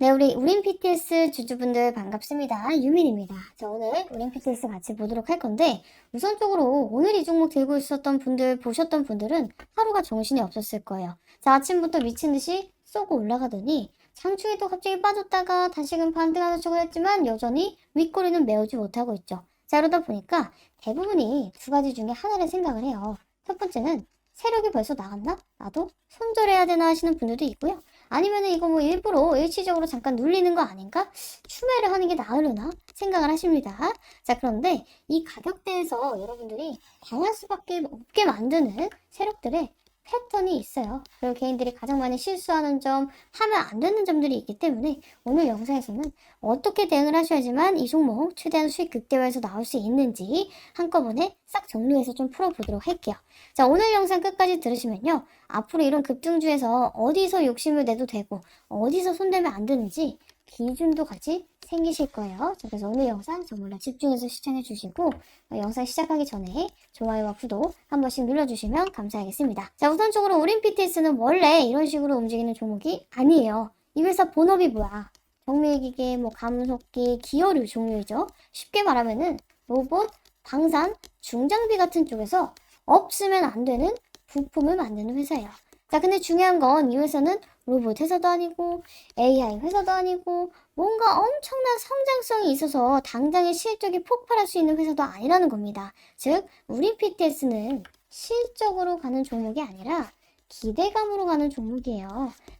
네, 우리 우린 PTS 주주분들 반갑습니다. 유민입니다. 자, 오늘 우린 PTS 같이 보도록 할 건데, 우선적으로 오늘 이 종목 들고 있었던 분들, 보셨던 분들은 하루가 정신이 없었을 거예요. 자, 아침부터 미친 듯이 쏘고 올라가더니, 장중에도 갑자기 빠졌다가 다시금 반등하는 척을 했지만, 여전히 윗꼬리는 메우지 못하고 있죠. 자, 이러다 보니까 대부분이 두 가지 중에 하나를 생각을 해요. 첫 번째는, 세력이 벌써 나갔나? 나도 손절해야 되나 하시는 분들도 있고요. 아니면은 이거 뭐 일부러 일시적으로 잠깐 눌리는 거 아닌가? 추매를 하는 게 나으려나? 생각을 하십니다. 자, 그런데 이 가격대에서 여러분들이 당할 수밖에 없게 만드는 세력들의 패턴이 있어요. 그리고 개인들이 가장 많이 실수하는 점, 하면 안 되는 점들이 있기 때문에 오늘 영상에서는 어떻게 대응을 하셔야지만 이 종목 최대한 수익 극대화해서 나올 수 있는지 한꺼번에 싹 정리해서 좀 풀어보도록 할게요. 자, 오늘 영상 끝까지 들으시면요. 앞으로 이런 급등주에서 어디서 욕심을 내도 되고 어디서 손대면 안 되는지 기준도 같이 생기실 거예요. 자, 그래서 오늘 영상 정말 집중해서 시청해 주시고 어, 영상 시작하기 전에 좋아요와 구독 한 번씩 눌러주시면 감사하겠습니다. 자, 우선적으로 우린 PTS는 원래 이런 식으로 움직이는 종목이 아니에요. 이 회사 본업이 뭐야? 정밀기계, 뭐 감속기, 기어류 종류이죠. 쉽게 말하면은 로봇, 방산, 중장비 같은 쪽에서 없으면 안 되는 부품을 만드는 회사예요. 자, 근데 중요한 건 이 회사는 로봇 회사도 아니고 AI 회사도 아니고 뭔가 엄청난 성장성이 있어서 당장의 실적이 폭발할 수 있는 회사도 아니라는 겁니다. 즉, 우리 PTS는 실적으로 가는 종목이 아니라 기대감으로 가는 종목이에요.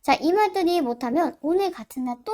자, 이 말들이 못하면 오늘 같은 날 또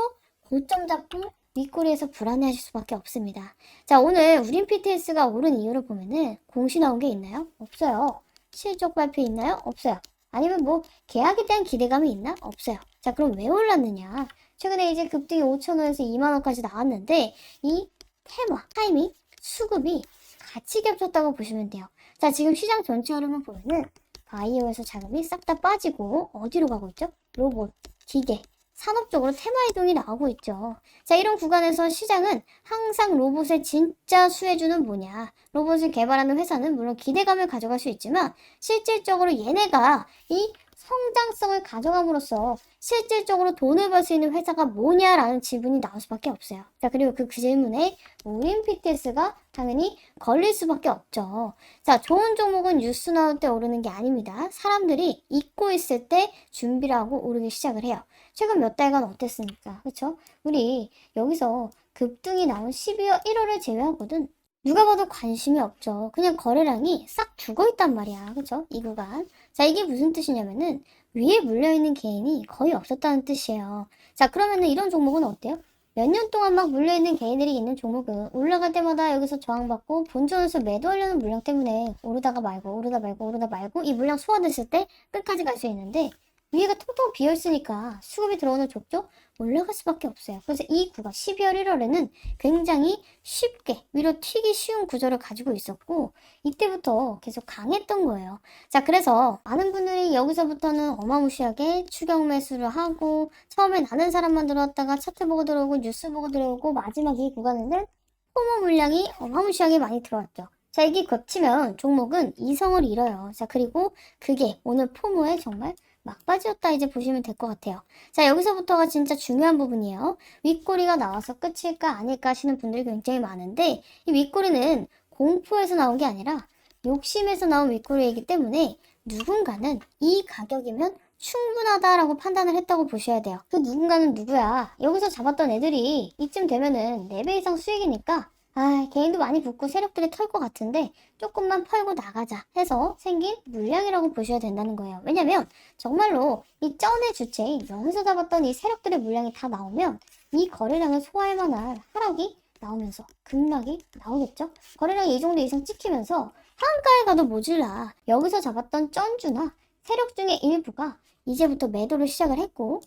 고점 잡고 윗꼬리에서 불안해하실 수밖에 없습니다. 자, 오늘 우린 PTS가 오른 이유를 보면은 공시 나온 게 있나요? 없어요. 실적 발표 있나요? 없어요. 아니면 뭐 계약에 대한 기대감이 있나? 없어요. 자, 그럼 왜 올랐느냐? 최근에 이제 급등이 5천원에서 2만원까지 나왔는데 이 테마, 타이밍, 수급이 같이 겹쳤다고 보시면 돼요. 자, 지금 시장 전체 흐름을 보면은 바이오에서 자금이 싹 다 빠지고 어디로 가고 있죠? 로봇, 기계, 산업 쪽으로 테마 이동이 나오고 있죠. 자, 이런 구간에서 시장은 항상 로봇의 진짜 수혜주는 뭐냐? 로봇을 개발하는 회사는 물론 기대감을 가져갈 수 있지만 실질적으로 얘네가 이 성장성을 가져감으로써 실질적으로 돈을 벌 수 있는 회사가 뭐냐라는 질문이 나올 수밖에 없어요. 자, 그리고 그, 그 질문에 우린 PTS가 당연히 걸릴 수밖에 없죠. 자, 좋은 종목은 뉴스 나올 때 오르는 게 아닙니다. 사람들이 잊고 있을 때 준비를 하고 오르기 시작을 해요. 최근 몇 달간 어땠습니까? 그쵸? 우리 여기서 급등이 나온 12월 1월을 제외하거든. 누가 봐도 관심이 없죠. 그냥 거래량이 싹 죽어 있단 말이야. 그쵸? 이 구간. 자, 이게 무슨 뜻이냐면은 위에 물려있는 개인이 거의 없었다는 뜻이에요. 자, 그러면은 이런 종목은 어때요? 몇 년 동안 막 물려있는 개인들이 있는 종목은 올라갈 때마다 여기서 저항받고 본전에서 매도하려는 물량 때문에 오르다가 말고 오르다 말고 오르다 말고 이 물량 소화됐을 때 끝까지 갈 수 있는데 위에가 텅텅 비어 있으니까 수급이 들어오는 족족 올라갈 수밖에 없어요. 그래서 이 구가 12월 1월에는 굉장히 쉽게 위로 튀기 쉬운 구조를 가지고 있었고 이때부터 계속 강했던 거예요. 자, 그래서 많은 분들이 여기서부터는 어마무시하게 추격 매수를 하고 처음에 나는 사람만 들어왔다가 차트 보고 들어오고 뉴스 보고 들어오고 마지막 이 구간에는 포모 물량이 어마무시하게 많이 들어왔죠. 자, 이게 겹치면 종목은 이성을 잃어요. 자, 그리고 그게 오늘 포모에 정말 막바지였다 이제 보시면 될 것 같아요. 자, 여기서부터가 진짜 중요한 부분이에요. 윗꼬리가 나와서 끝일까 아닐까 하시는 분들이 굉장히 많은데 이 윗꼬리는 공포에서 나온 게 아니라 욕심에서 나온 윗꼬리이기 때문에 누군가는 이 가격이면 충분하다라고 판단을 했다고 보셔야 돼요. 그 누군가는 누구야? 여기서 잡았던 애들이 이쯤 되면은 4배 이상 수익이니까 아, 개인도 많이 붙고 세력들이 털 것 같은데 조금만 팔고 나가자 해서 생긴 물량이라고 보셔야 된다는 거예요. 왜냐면 정말로 이 쩐의 주체인 여기서 잡았던 이 세력들의 물량이 다 나오면 이 거래량을 소화할 만한 하락이 나오면서 급락이 나오겠죠? 거래량이 이 정도 이상 찍히면서 한가에 가도 모질라 여기서 잡았던 쩐주나 세력 중의 일부가 이제부터 매도를 시작을 했고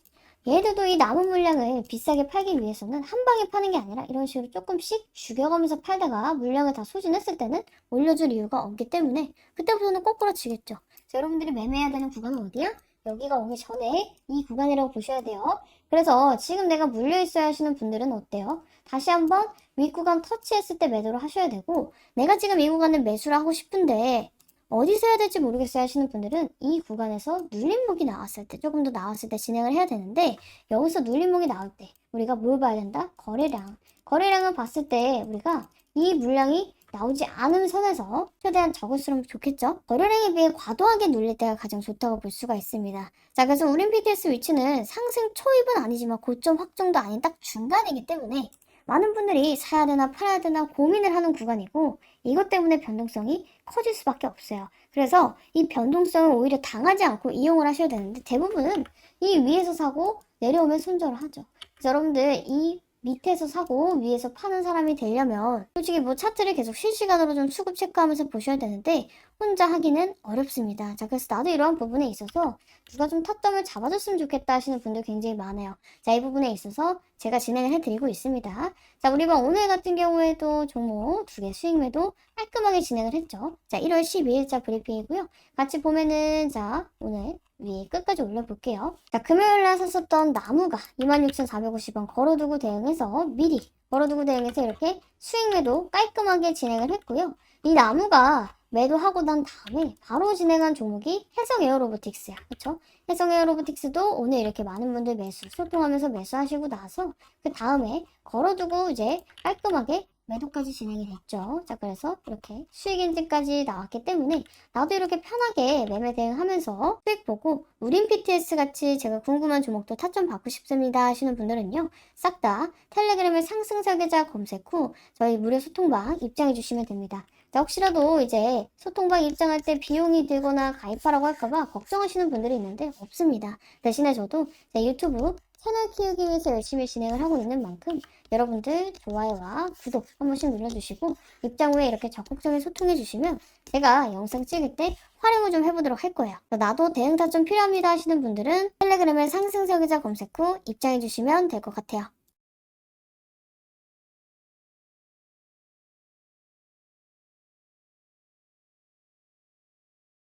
얘들도 이 남은 물량을 비싸게 팔기 위해서는 한 방에 파는 게 아니라 이런 식으로 조금씩 죽여가면서 팔다가 물량을 다 소진했을 때는 올려줄 이유가 없기 때문에 그때부터는 꼬꾸라치겠죠. 자, 여러분들이 매매해야 되는 구간은 어디야? 여기가 오기 전에 이 구간이라고 보셔야 돼요. 그래서 지금 내가 물려 있어야 하시는 분들은 어때요? 다시 한번 윗구간 터치했을 때 매도를 하셔야 되고 내가 지금 이 구간을 매수를 하고 싶은데 어디서 해야 될지 모르겠어요 하시는 분들은 이 구간에서 눌림목이 나왔을 때 조금 더 나왔을 때 진행을 해야 되는데 여기서 눌림목이 나올 때 우리가 뭘 봐야 된다? 거래량. 거래량을 봤을 때 우리가 이 물량이 나오지 않은 선에서 최대한 적을수록 좋겠죠? 거래량에 비해 과도하게 눌릴 때가 가장 좋다고 볼 수가 있습니다. 자, 그래서 우린 PTS 위치는 상승 초입은 아니지만 고점 확정도 아닌 딱 중간이기 때문에 많은 분들이 사야 되나 팔아야 되나 고민을 하는 구간이고 이것 때문에 변동성이 커질 수밖에 없어요. 그래서 이 변동성을 오히려 당하지 않고 이용을 하셔야 되는데 대부분은 이 위에서 사고 내려오면 손절을 하죠. 여러분들 이 밑에서 사고 위에서 파는 사람이 되려면 솔직히 뭐 차트를 계속 실시간으로 좀 수급 체크하면서 보셔야 되는데 혼자 하기는 어렵습니다. 자, 그래서 나도 이러한 부분에 있어서 누가 좀 타점을 잡아줬으면 좋겠다 하시는 분들 굉장히 많아요. 자, 이 부분에 있어서 제가 진행을 해드리고 있습니다. 자, 우리 방 오늘 같은 경우에도 종목 두 개 수익 매도 깔끔하게 진행을 했죠. 자, 1월 12일자 브리핑이고요. 같이 보면은 자, 오늘 위에 끝까지 올려볼게요. 자, 금요일 날 샀었던 나무가 26,450원 걸어두고 대응해서 미리 걸어두고 대응해서 이렇게 수익 매도 깔끔하게 진행을 했고요. 이 나무가 매도하고 난 다음에 바로 진행한 종목이 해성 에어로보틱스야. 그쵸? 해성 에어로보틱스도 오늘 이렇게 많은 분들 매수, 소통하면서 매수하시고 나서 그 다음에 걸어두고 이제 깔끔하게 매도까지 진행이 됐죠. 자, 그래서 이렇게 수익 인증까지 나왔기 때문에 나도 이렇게 편하게 매매 대응하면서 수익 보고 우린 PTS 같이 제가 궁금한 종목도 타점 받고 싶습니다 하시는 분들은요. 싹 다 텔레그램의 상승 설계자 검색 후 저희 무료 소통방 입장해 주시면 됩니다. 자, 혹시라도 이제 소통방 입장할 때 비용이 들거나 가입하라고 할까봐 걱정하시는 분들이 있는데 없습니다. 대신에 저도 제 유튜브 채널 키우기 위해서 열심히 진행을 하고 있는 만큼 여러분들 좋아요와 구독 한 번씩 눌러주시고 입장 후에 이렇게 적극적인 소통해 주시면 제가 영상 찍을 때 활용을 좀 해보도록 할 거예요. 나도 대응 타점 필요합니다 하시는 분들은 텔레그램의 상승 설계자 검색 후 입장해 주시면 될 것 같아요.